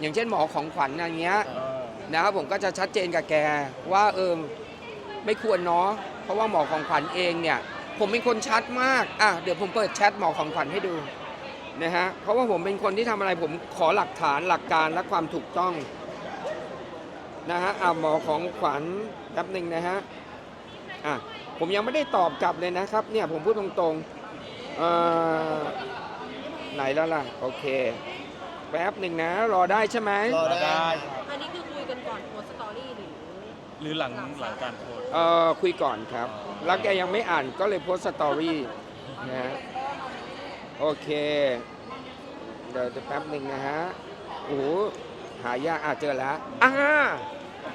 อย่างเช่นหมอของขวัญอย่างเงี้ยเออนะครับผมก็จะชัดเจนกับแกว่าเออไม่ควรเนาะเพราะว่าหมอของขวัญเองเนี่ยผมเป็นคนชัดมากอะเดี๋ยวผมเปิดแชทหมอของขวัญให้ดูนะฮะเพราะว่าผมเป็นคนที่ทำอะไรผมขอหลักฐานหลักการและความถูกต้องนะฮะอะหมอของขวัญแป๊บหนึ่งนะฮะอะผมยังไม่ได้ตอบกลับเลยนะครับเนี่ยผมพูดตรงๆเอ่อไหนแล้วล่ะโอเค แป๊บหนึ่งนะ รอได้ใช่ไหมรอได้ได้ อันนี้คือคุยกันก่อนโพสต์สตอรี่หรือหรือหลังหลังการโพสต์เอ่อคุยก่อนครับ แล้วแกยังไม่อ่านก็เลยโพสต์สตอรี่นะฮะโอเคเดี๋ยวจะแป๊บหนึ่งนะฮะโอ้โหหายากอาจเจอแล้วอ่า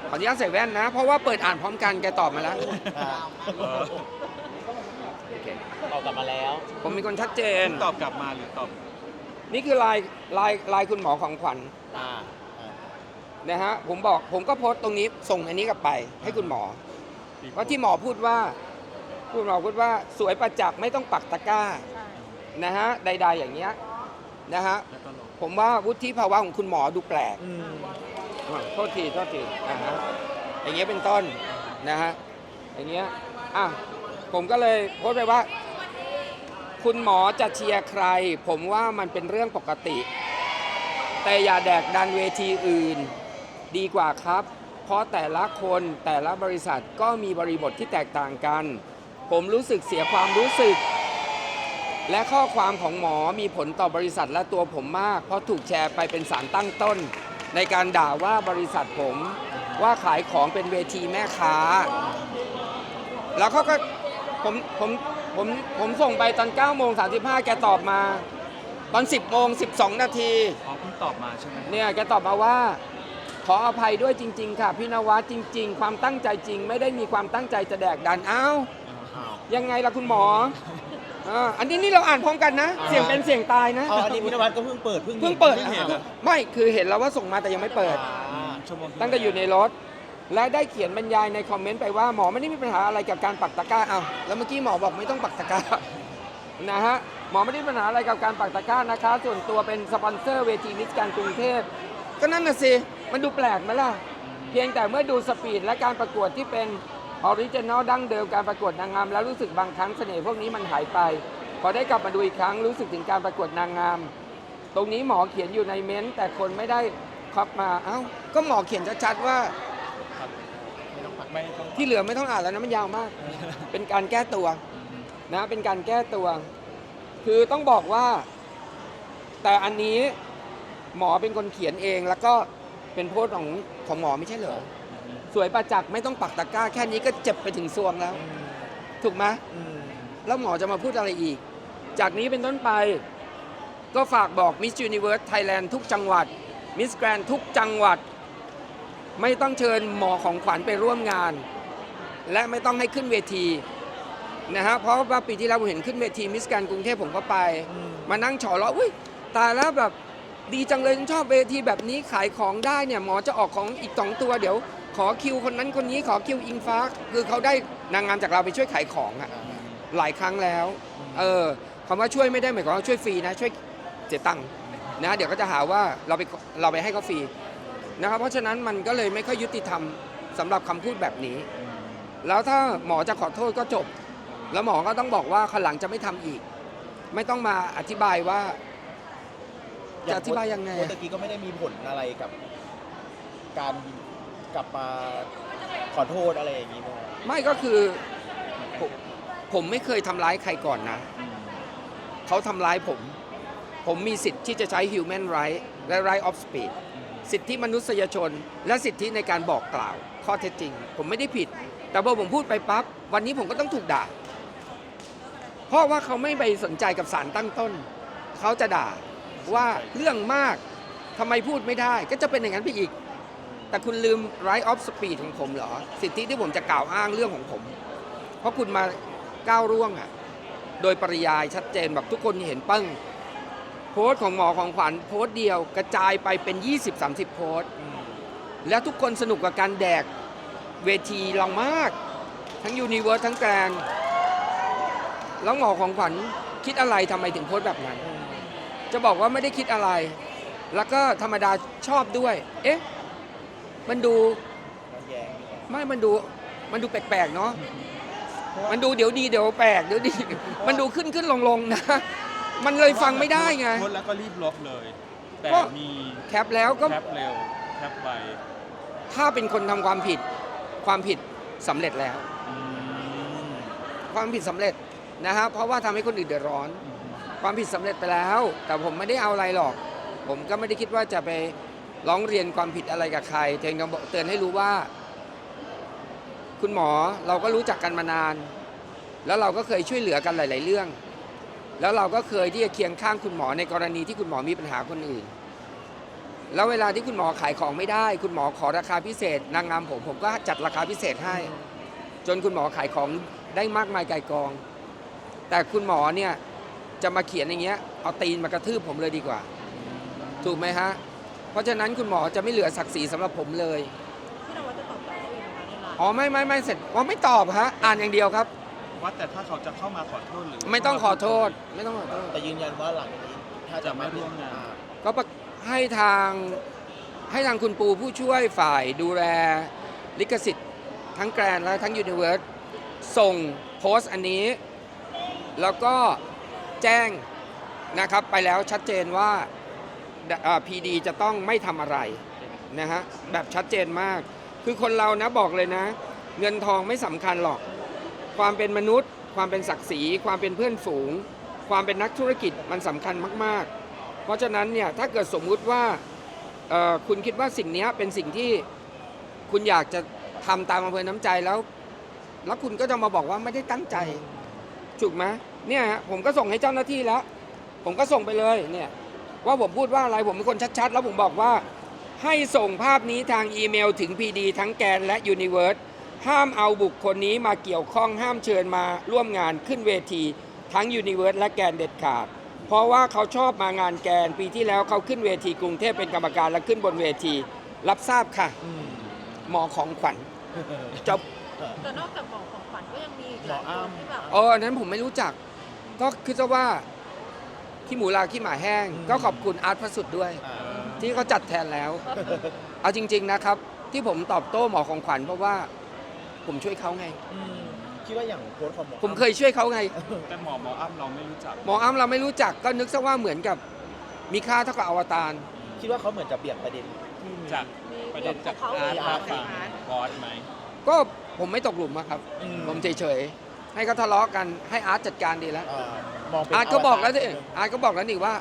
ขออนุญาตใส่แว่นนะ เพราะว่าเปิดอ่านพร้อมกันแกตอบมาแล้วอ่าเออโอเคตอบกลับมาแล้ว ผมเป็นคนชัดเจนตอบกลับมาหรือตอบ นี่คือลายลายลายคุณหมอของขวัญอ่าอ่านะฮะผมบอกผมก็โพสต์ตรงนี้ส่งอันนี้กลับไปให้คุณหมอว่าที่หมอพูดว่าคุณหมอพูดว่าสวยประจักษ์ไม่ต้องปักตะกร้าใช่นะฮะใด ๆ อย่างเงี้ยนะฮะแล้วก็ลงผมว่าวุฒิภาวะของคุณหมอดูแปลก อืมอะโทษทีโทษทีอ่าฮะอย่างเงี้ยเป็นต้นนะฮะอย่างเงี้ยอะผมก็เลยโพสต์ไปว่า คุณหมอจะเชียร์ใคร ผมว่ามันเป็นเรื่องปกติ แต่อย่าแดกดันเวทีอื่น ดีกว่าครับ เพราะแต่ละคนแต่ละบริษัทก็มีบริบทที่แตกต่างกัน ผมรู้สึกเสียความรู้สึก และข้อความของหมอมีผลต่อบริษัทและตัวผมมาก เพราะถูกแชร์ไปเป็นสารตั้งต้น ในการด่าว่าบริษัทผมว่าขายของเป็นเวทีแม่ค้า แล้วเขาก็ ผมผมผมผมส่งไปตอน9โมง35 แกตอบมา ตอน 10โมง12 นาที อ๋อเพิ่งตอบมาใช่ไหมเนี่ยแกตอบมาว่า ขออภัยด้วยจริง ๆ ค่ะ พี่นวัดจริง ๆ ความตั้งใจจริง ไม่ได้มีความตั้งใจจะแดกดันเอ้าอ้าวยังไงล่ะคุณหมออ่าอันนี้นี่เราอ่านพร้อมกันนะอ่าเสียงเป็นเสียงตายนะอ๋ออันนี้พินวัตก็เพิ่งเปิดเพิ่งเพิ่งเปิดเห็นเหรอไม่คือเห็นแล้วว่าส่งมาแต่ยังไม่เปิด อ่าชั่วโมงที่ตั้งแต่อยู่ในรถ และได้เขียนบรรยายในคอมเมนต์ไปว่าหมอไม่ได้มีปัญหาอะไรกับการปักตะกร้าเอาแล้วเมื่อกี้หมอบอกไม่ต้องปักตะกร้านะฮะหมอไม่ได้มีปัญหาอะไรกับการปักตะกร้านะคะ ส่วนตัวเป็นสปอนเซอร์เวทีมิสการกรุงเทพก็นั่นน่ะสิมันดูแปลกไหมล่ะ เพียงแต่เมื่อดูสปีดและการประกวดที่เป็นออริจินอลดั้งเดิมการประกวดนางงาม แล้วรู้สึกบางครั้งเสน่ห์พวกนี้มันหายไป พอได้กลับมาดูอีกครั้งรู้สึกถึงการประกวดนางงาม ตรงนี้หมอเขียนอยู่ในเม้นต์แต่คนไม่ได้คับมาเอ้าก็หมอเขียนชัดๆว่า ไม่ต้องที่เหลือไม่ต้องอ่านแล้วนะมันยาวมาก เป็นการแก้ตัวนะเป็นการแก้ตัว คือต้องบอกว่า แต่อันนี้หมอเป็นคนเขียนเองแล้วก็เป็นโพสต์ของของหมอไม่ใช่เหรอสวยประจักษ์ไม่ต้องปักตะกร้า แค่นี้ก็เจ็บไปถึงซวงแล้ว ถูกไหมอืมแล้วหมอจะมาพูดอะไรอีก จากนี้เป็นต้นไป ก็ฝากบอก Miss Universe Thailand ทุกจังหวัด Miss Grand ทุกจังหวัด ไม่ต้องเชิญหมอของขวัญไปร่วมงาน และไม่ต้องให้ขึ้นเวทีนะฮะเพราะว่าปีที่แล้วผมเห็นขึ้นเวทีมิสแกรนกรุงเทพผมก็ไปอืมมานั่งฉอเลาะอุ้ยตายแล้วแบบดีจังเลยฉันชอบเวทีแบบนี้ขายของได้เนี่ยหมอจะออกของอีกสองตัวเดี๋ยว ขอคิวคนนั้นคนนี้ขอคิวอิงฟ้า คือเขาได้นางงามจากเราไปช่วยขายของอะหลายครั้งแล้ว เออคำว่าช่วยไม่ได้หมายความว่าช่วยฟรีนะช่วยเสียตังค์นะเดี๋ยวก็จะหาว่าเราไปเราไปให้เขาฟรี นะครับ เพราะฉะนั้นมันก็เลยไม่ค่อยยุติธรรมสำหรับคำพูดแบบนี้ แล้วถ้าหมอจะขอโทษก็จบ แล้วหมอก็ต้องบอกว่าขนหลังจะไม่ทำอีก ไม่ต้องมาอธิบายว่า จะอธิบายยังไงโพสต์ตะกี้ก็ไม่ได้มีผลอะไรกับ การกลับมาขอโทษอะไรอย่างนี้มั้ยไม่ก็คือผมผมไม่เคยทำร้ายใครก่อนนะ เขาทำร้ายผม ผมมีสิทธิ์ที่จะใช้ human right และ right of speech สิทธิมนุษยชน และสิทธิในการบอกกล่าวข้อเท็จจริง ผมไม่ได้ผิด แต่พอผมพูดไปปั๊บวันนี้ผมก็ต้องถูกด่า เพราะว่าเขาไม่ไปสนใจกับสารตั้งต้น เขาจะด่าว่าเรื่องมากทำไมพูดไม่ได้ก็จะเป็นอย่างนั้นไปอีก แต่คุณลืม right of speech ของผมเหรอ สิทธิที่ผมจะกล่าวอ้างเรื่องของผม เพราะคุณมาก้าวร่วงอะ โดยปริยายชัดเจนแบบทุกคนเห็นปึ้ง โพสต์ของหมอของขวัญโพสต์เดียวกระจายไปเป็น 20-30 โพสต์ แล้วทุกคนสนุกกับการแดกเวทีเรามาก ทั้งยูนิเวิร์สทั้งแกรนด์แล้วหมอของขวัญคิดอะไรทำไมถึงโพสต์แบบนั้น จะบอกว่าไม่ได้คิดอะไร แล้วก็ธรรมดาชอบด้วย เอ๊ะ มันดูมันแย้งไม่มันดู มันดูแปลกๆเนาะมันดูเดี๋ยวดีเดี๋ยวแปลกเดี๋ยวดี มันดูขึ้นขึ้นลงลงๆนะ มันเลยฟังไม่ได้ไงโพสต์แล้วก็รีบลบเลย แต่ก็ มีแคปแล้วก็แคปเร็วแคปไวถ้าเป็นคนทำความผิด ความผิดสำเร็จแล้ว อืมความผิดสำเร็จนะฮะเพราะว่าทำให้คนอื่นเดือดร้อน ความผิดสำเร็จไปแล้ว แต่ผมไม่ได้เอาอะไรหรอก ผมก็ไม่ได้คิดว่าจะไปร้องเรียนความผิดอะไรกับใครเพียงแต่บอกเตือนให้รู้ว่า คุณหมอเราก็รู้จักกันมานาน แล้วเราก็เคยช่วยเหลือกันหลาย ๆ เรื่อง แล้วเราก็เคยที่จะเคียงข้างคุณหมอในกรณีที่คุณหมอมีปัญหาคนอื่น แล้วเวลาที่คุณหมอขายของไม่ได้ คุณหมอขอราคาพิเศษ นางงามผมผมก็จัดราคาพิเศษให้ จนคุณหมอขายของได้มากมายไกลกอง แต่คุณหมอเนี่ยจะมาเขียนอย่างเงี้ยเอาตีนมากระทืบผมเลยดีกว่า ถูกไหมฮะ เพราะฉะนั้นคุณหมอจะไม่เหลือศักดิ์ศรีสำหรับผมเลยพี่นวัดจะตอบกลับเขาเองนะคะในไลน์อ๋อไม่ไม่ไม่เสร็จอ๋อไม่ตอบฮะอ่านอย่างเดียวครับ ว่าแต่ถ้าเขาจะเข้ามาขอโทษหรือไม่ต้องขอโทษ ไม่ต้องขอโทษ แต่ยืนยันว่าหลังนี้ถ้าจะไม่ร่วมงาน ก็ประให้ทางให้ทางคุณปูผู้ช่วยฝ่ายดูแลลิขสิทธิ์ ทั้งแกรนและทั้งยูนิเวิร์สส่งโพสต์อันนี้ แล้วก็แจ้งนะครับไปแล้วชัดเจนว่าพีดีจะต้องไม่ทำอะไรนะฮะแบบชัดเจนมาก คือคนเรานะบอกเลยนะ เงินทองไม่สำคัญหรอก ความเป็นมนุษย์ ความเป็นศักดิ์ศรี ความเป็นเพื่อนฝูง ความเป็นนักธุรกิจมันสำคัญมาก ๆ เพราะฉะนั้นเนี่ยถ้าเกิดสมมุติว่าคุณคิดว่าสิ่งนี้เป็นสิ่งที่คุณอยากจะทำตามอำเภอน้ำใจแล้ว แล้วคุณก็จะมาบอกว่าไม่ได้ตั้งใจถูกไหมเนี่ยฮะผมก็ส่งให้เจ้าหน้าที่แล้ว ผมก็ส่งไปเลยเนี่ยว่าผมพูดว่าอะไรผมเป็นคนชัดๆ แล้วผมบอกว่า ให้ส่งภาพนี้ทางอีเมลถึง PD ทั้งแกนและ Universe ห้ามเอาบุคคลนี้มาเกี่ยวข้องห้ามเชิญมาร่วมงานขึ้นเวที ทั้ง Universe และแกนเด็ดขาด เพราะว่าเขาชอบมางานแกนปีที่แล้วเขาขึ้นเวทีกรุงเทพเป็นกรรมการและขึ้นบนเวที รับทราบค่ะอืมหมอของขวัญจบแต่นอกจากหมอของขวัญก็ยังมีอีกหลายหมอคอ้ำนที่แบบเอออันนั้นผมไม่รู้จัก ก็คิดซะว่าขี้หมูลาขี้หมาแห้ง ก็ขอบคุณอาร์ตพระสุดด้วยอ่าที่เขาจัดแทนแล้ว เอาจริง ๆนะครับ ที่ผมตอบโต้หมอของขวัญเพราะว่า ผมช่วยเขาไง อืมคิดว่าอย่างโค้ชของหมอผมเคยช่วยเขาไง แต่หมอหมออ้ำเราไม่รู้จักหมออ้ำเราไม่รู้จักก็นึกซะว่าเหมือนกับมีค่าเท่ากับอวตาร คิดว่าเขาเหมือนจะเบี่ยงประเด็นที่มี จากมีประเด็นจากเขาอาร์ตเองมานะฝั่งอาร์ตบอสไหม ก็ผมไม่ตกหลุมอะครับ อืผมเฉยๆ ให้เขาทะเลาะกันให้อาร์ตจัดการดีแล้ว เอ่อมองเป็นอาร์ตก็บอกแล้วสิวตารอาร์ตก็บอกแล้วนี่ว่า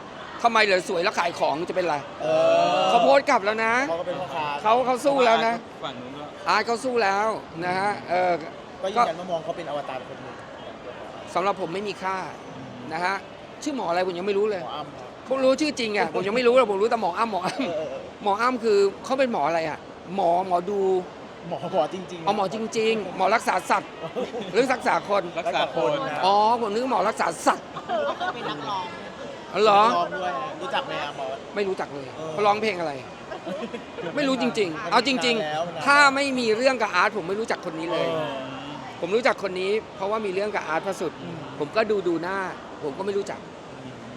ทำไมเหลือสวยแล้วขายของจะเป็นไรเออเขาโพสต์กลับแล้วนะ เขาก็เป็นพ่อค้าเขาเขาสู้แล้วนะ ฝั่งนู้นก็ อาร์ตเขาสู้แล้วนะฮะเออก็ยืนยันว่ามองเขาเป็นอวตารคนหนึ่งสำหรับผมไม่มีค่านะฮะชื่อหมออะไรผมยังไม่รู้เลยหมออ้ำครับผมรู้ชื่อจริงอะผมยังไม่รู้เลยผมรู้แต่หมออ้ำหมออ้ำเออเออเออหมออ้ำคือเขาเป็นหมออะไรอะ หมอหมอดูหมอหมอจริงๆเอาหมอจริง ๆ หมอรักษาสัตว์หรือรักษาคนรักษาคนนะอ๋อผมนึกว่าหมอรักษาสัตว์เป็นนักร้องอ๋อเหรอลองด้วยรู้จักไหมอะหมอไม่รู้จักเลยเออเขาร้องเพลงอะไร ไม่รู้จริง ๆ เอาจริงแล้วนะๆถ้าไม่มีเรื่องกับอาร์ตผมไม่รู้จักคนนี้เลยเออผมรู้จักคนนี้ เพราะว่ามีเรื่องกับอาร์ตพระสุดอืมผมก็ดูดูหน้า ผมก็ไม่รู้จัก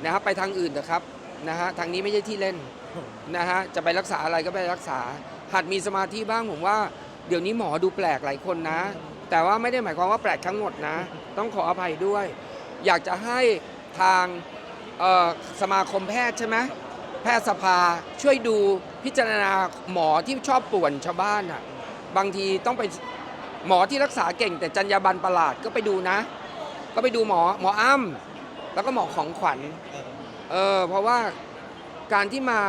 นะครับไปทางอื่นนะครับนะฮะทางนี้ไม่ใช่ที่เล่นนะฮะจะไปรักษาอะไรก็ไปรักษา หัดมีสมาธิบ้างผมว่าเดี๋ยวนี้หมอดูแปลกหลายคนนะ แต่ว่าไม่ได้หมายความว่าแปลกทั้งหมดนะ ต้องขออภัยด้วย อยากจะให้ทางเอ่อสมาคมแพทย์ใช่ไหมแพทยสภาช่วยดู พิจารณาหมอที่ชอบป่วนชาวบ้านอะบางทีต้องไปหมอที่รักษาเก่งแต่จรรยาบรรณประหลาดก็ไปดูนะ ก็ไปดูหมอหมออ้ำแล้วก็หมอของขวัญเออเพราะว่าการที่มา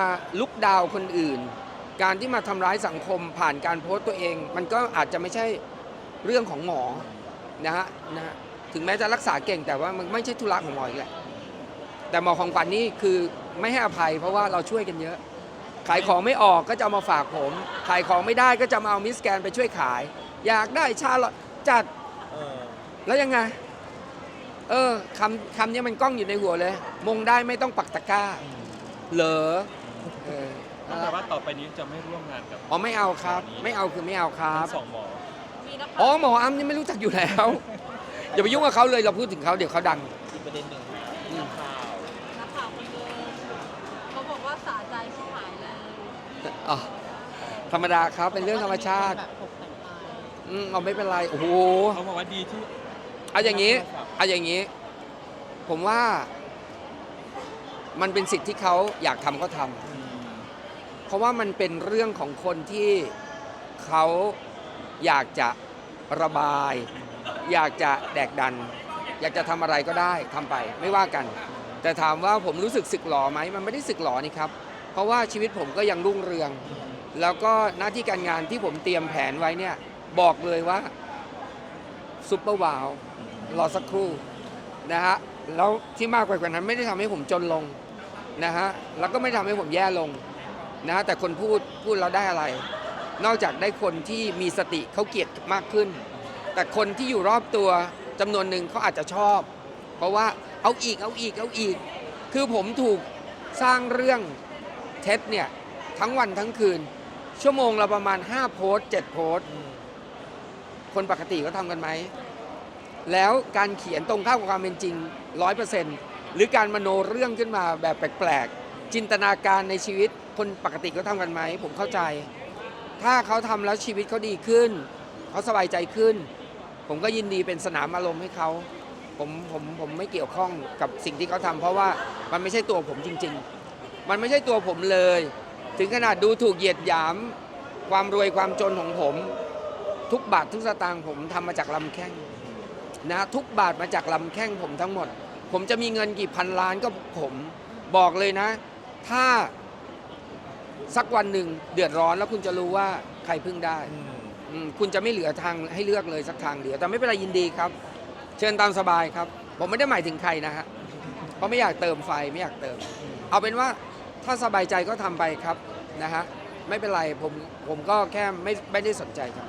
ลุกดาวคนอื่น การที่มาทำร้ายสังคมผ่านการโพสต์ตัวเอง มันก็อาจจะไม่ใช่เรื่องของหมอนะฮะนะฮะถึงแม้จะรักษาเก่งแต่ว่ามันไม่ใช่ธุระของหมออีกแหละแต่หมอของขวัญนี่คือไม่ให้อภัย เพราะว่าเราช่วยกันเยอะ ขายของไม่ออกก็จะเอามาฝากผม ขายของไม่ได้ก็จะมาเอามิสแกนไปช่วยขาย อยากได้ชาลอตจัดเออแล้วยังไง เออคำคำนี้มันกล้องอยู่ในหัวเลย มงได้ไม่ต้องปักตะกร้า เหรอเออต้องแปลว่าต่อไปนี้จะไม่ร่วมงานกับอ๋อไม่เอาครับ ไม่เอาคือไม่เอาครับ ทั้งสองหมอ มีนักอ๋อหมออ้ำนี่ไม่รู้จักอยู่แล้ว อย่าไปยุ่งกับเขาเลยเราพูดถึงเขาเดี๋ยวเขาดัง อีกประเด็นหนึ่งอืมข่าวนักข่าวคนหนึงเขาบอกว่าสาใจที่หมาย อ๋อธรรมดาครับเป็นเรื่องธรรมชาติแบบตกแต่งไปอืมเอาไม่เป็นไรโอ้โห เขาบอกว่าดีที่เอาอย่างนี้ เอาอย่างนี้ ผมว่า มันเป็นสิทธิ์ที่เขาอยากทำก็ทำเพราะว่ามันเป็นเรื่องของคนที่เขาอยากจะระบาย อยากจะแดกดัน อยากจะทำอะไรก็ได้ทำไป ไม่ว่ากัน แต่ถามว่าผมรู้สึกสึกหลอไหมมันไม่ได้สึกหลอนี่ครับ เพราะว่าชีวิตผมก็ยังรุ่งเรือง แล้วก็หน้าที่การงานที่ผมเตรียมแผนไว้เนี่ยบอกเลยว่าซุปเปอร์วาวรอสักครู่นะฮะแล้วที่มากกว่านั้นไม่ได้ทำให้ผมจนลงนะฮะแล้วก็ไม่ทำให้ผมแย่ลงนะฮะแต่คนพูดพูดเราได้อะไร นอกจากได้คนที่มีสติเขาเกลียดมากขึ้น แต่คนที่อยู่รอบตัวจำนวนหนึ่งเขาอาจจะชอบ เพราะว่าเอาอีกเอาอีกเอาอีก คือผมถูกสร้างเรื่อง เท็จเนี่ยทั้งวันทั้งคืน ชั่วโมงละประมาณ 5 โพสต์7โพสต์คนปกติก็ทำกันไหม แล้วการเขียนตรงข้ามกับความเป็นจริง 100%หรือการมโนเรื่องขึ้นมาแบบแปลกๆ จินตนาการในชีวิต คนปกติก็ทำกันไหม ผมเข้าใจ ถ้าเขาทำแล้วชีวิตเขาดีขึ้น เขาสบายใจขึ้น ผมก็ยินดีเป็นสนามอารมณ์ให้เขาผมผมผมไม่เกี่ยวข้องกับสิ่งที่เขาทำเพราะว่ามันไม่ใช่ตัวผมจริง ๆ มันไม่ใช่ตัวผมเลย ถึงขนาดดูถูกเหยียดหยาม ความรวยความจนของผม ทุกบาททุกสตางค์ผมทำมาจากลำแข้งนะทุกบาทมาจากลำแข้งผมทั้งหมด ผมจะมีเงินกี่พันล้านก็ผมบอกเลยนะ ถ้าสักวันหนึ่งเดือดร้อนแล้วคุณจะรู้ว่าใครพึ่งได้อืมคุณจะไม่เหลือทางให้เลือกเลยสักทางเดียวแต่ไม่เป็นไรยินดีครับ เชิญตามสบายครับ ผมไม่ได้หมายถึงใครนะฮะเพราะไม่อยากเติมไฟไม่อยากเติม เอาเป็นว่า ถ้าสบายใจก็ทำไปครับนะฮะไม่เป็นไรผมผมก็แค่ไม่ไม่ได้สนใจครับ